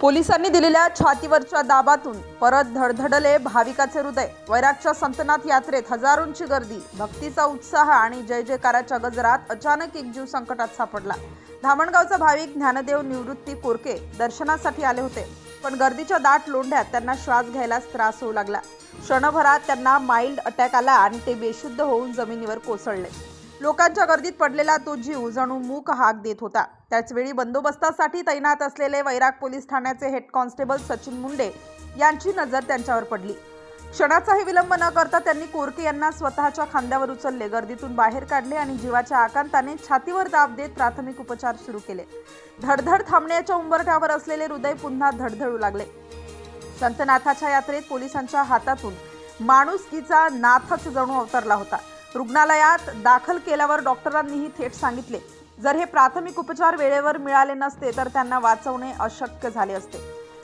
पोलिसांनी दिलेल्या छातीवरच्या दाबातून परत धडधडले भाविकाचे हृदय. वैरागच्या संतनाथ यात्रेत हजारोंची गर्दी भक्तीचा उत्साह आणि जय जयकाराच्या गजरात अचानक एक जीव संकटात सापडला. धामणगावचा भाविक ज्ञानदेव निवृत्ती कोरके दर्शनासाठी आले होते पण गर्दीच्या दाट लोंढ्यात त्यांना श्वास घ्यायलाच त्रास होऊ लागला. क्षणभरात त्यांना माइल्ड अटॅक आला आणि ते बेशुद्ध होऊन जमिनीवर कोसळले. लोकांच्या गर्दीत पडलेला तो जीव जणू मूक हाक देत होता. त्याचवेळी बंदोबस्तासाठी तैनात असलेले वैराग पोलीस ठाण्याचे हेड कॉन्स्टेबल सचिन मुंडे यांची नजर त्यांच्यावर पडली. क्षणाचाही विलंब न करता त्यांनी कोरके यांना स्वतःच्या खांद्यावर उचलले गर्दीतून बाहेर काढले आणि जीवाच्या आकांताने छातीवर दाब देत प्राथमिक उपचार सुरू केले. धडधड थांबण्याच्या उंबरठ्यावर असलेले हृदय पुन्हा धडधडू लागले. संतनाथाच्या यात्रेत पोलिसांच्या हातातून माणुसकीचा नाथच जणू अवतरला होता. रुग्णालयात दाखल केल्यावर डॉक्टरांनीही थेट सांगितले. जर हे प्राथमिक उपचार वेळेवर मिळाले नसते तर त्यांना वाचवणे अशक्य झाले असते.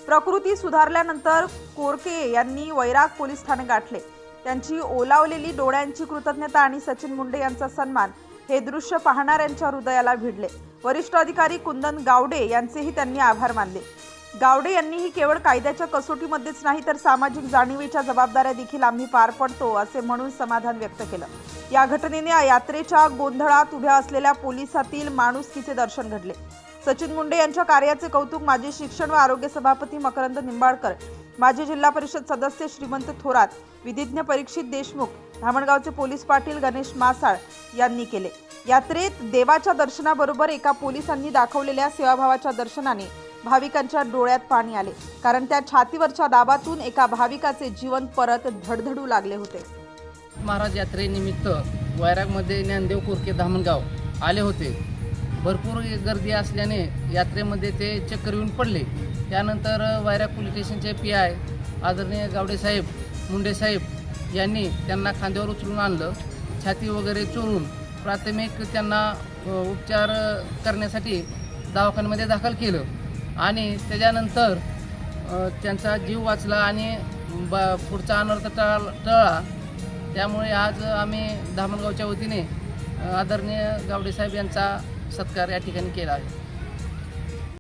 प्रकृती सुधारल्यानंतर कोरके यांनी वैराग पोलीस ठाणे गाठले. त्यांची ओलावलेली डोळ्यांची कृतज्ञता आणि सचिन मुंडे यांचा सन्मान हे दृश्य पाहणाऱ्यांच्या हृदयाला भिडले. वरिष्ठ अधिकारी कुंदन गावडे यांचेही त्यांनी आभार मानले. गावडे यांनीही केवळ कायद्याच्या कसोटीमध्येच नाही तर सामाजिक जाणीवेच्या जबाबदाऱ्या देखील आम्ही पार पडतो असे म्हणून समाधान व्यक्त केलं. या घटनेने या यात्रेच्या गोंधळात उभ्या असलेल्या पोलिसातील माणुसकीचे दर्शन घडले. सचिन मुंडे यांच्या कार्याचे कौतुक माजी शिक्षण व आरोग्य सभापती मकरंद निंबाळकर माजी जिल्हा परिषद सदस्य श्रीमंत थोरात विधिज्ञ परीक्षित देशमुख धामणगावचे पोलीस पाटील गणेश मासाळ यांनी केले. यात्रेत देवाच्या दर्शनाबरोबर एका पोलिसांनी दाखवलेल्या सेवाभावाच्या दर्शनाने भाविकांच्या डोळ्यात पाणी आले. कारण त्या छातीवरच्या दाबातून एका भाविकाचे जीवन परत धडधडू लागले होते. महाराज यात्रेनिमित्त वैरागमध्ये ज्ञानदेव कुरके धामणगाव आले होते. भरपूर गर्दी असल्याने यात्रेमध्ये ते चक्कर येऊन पडले. त्यानंतर वैराग पोलीस स्टेशनचे पी आय आदरणीय गावडे साहेब मुंडे साहेब यांनी त्यांना खांद्यावर उचलून आणलं. छाती वगैरे चोरून प्राथमिक त्यांना उपचार करण्यासाठी दवाखान्यामध्ये दाखल केलं. आणि त्याच्यानंतर त्यांचा जीव वाचला आणि ब पुढचा अनर्थ टळ टळला त्यामुळे आज आम्ही धामणगावच्या वतीने आदरणीय गावडेसाहेब यांचा सत्कार या ठिकाणी केला आहे.